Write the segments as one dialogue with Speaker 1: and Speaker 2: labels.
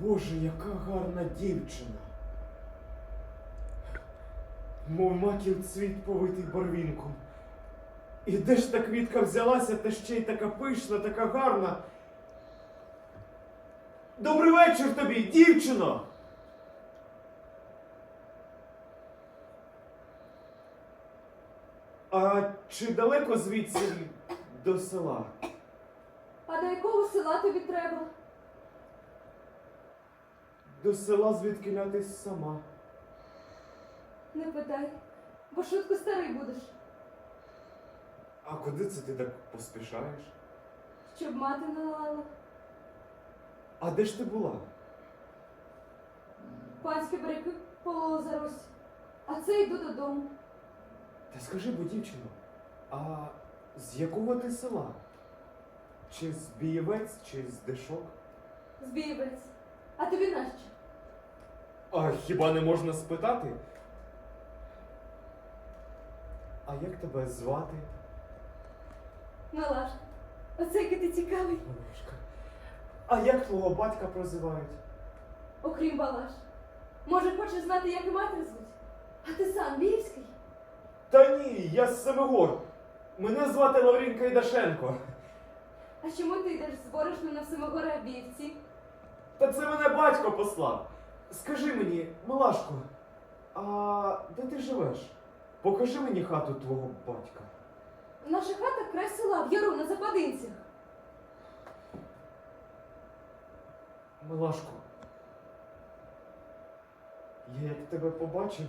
Speaker 1: Боже, яка гарна дівчина. Мов маків цвіт повитий барвінком. І де ж та квітка взялася, та ще й така пишна, така гарна. Добрий вечір тобі, дівчино! А чи далеко звідси до села?
Speaker 2: А до якого села тобі треба?
Speaker 1: До села звідки лятись сама.
Speaker 2: Не питай, бо швидко старий будеш,
Speaker 1: А куди це ти так поспішаєш?
Speaker 2: щоб мати налала.
Speaker 1: А де ж ти була?
Speaker 2: Панські барики пололо за Русь. А це йду додому.
Speaker 1: Та скажи, бо дівчино, а з якого ти села? Чи з Бієвець, чи з Дешок?
Speaker 2: Збієвець. А тобі нащо?
Speaker 1: А хіба не можна спитати? А як тебе звати?
Speaker 2: Милаш. Оце який ти цікавий.
Speaker 1: Малишка? А як твого батька прозивають?
Speaker 2: Окрім Балаш. Може, хочеш знати, як і матір звуть? А ти сам Львівський?
Speaker 1: Та ні, я з Семигор. Мене звати Лаврінка Ідашенко.
Speaker 2: А чому ти йдеш з борошном на Всемогорабівці?
Speaker 1: Та це мене батько послав. Скажи мені, Милашко, а де ти живеш? Покажи мені хату твого батька.
Speaker 2: Наша хата край села, в яру на Западинцях.
Speaker 1: Милашко, я як тебе побачив,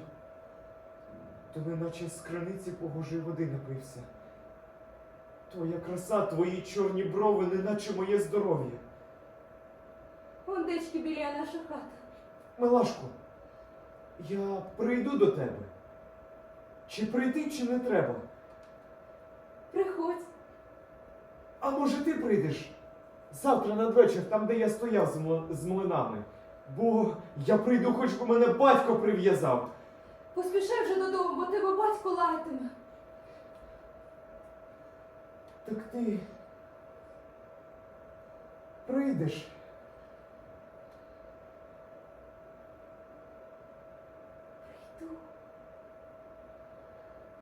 Speaker 1: то неначе з криниці погожої води напився. Твоя краса, твої чорні брови, неначе моє здоров'я.
Speaker 2: Вон дечки біля наша хата.
Speaker 1: Милашко, я прийду до тебе. Чи прийти, чи не треба?
Speaker 2: Приходь.
Speaker 1: А може ти прийдеш завтра надвечір, там, де я стояв з, з млинами? Бо я прийду, хоч би мене батько прив'язав.
Speaker 2: Поспішай вже додому, бо тебе батько лаятиме.
Speaker 1: Так ти прийдеш. to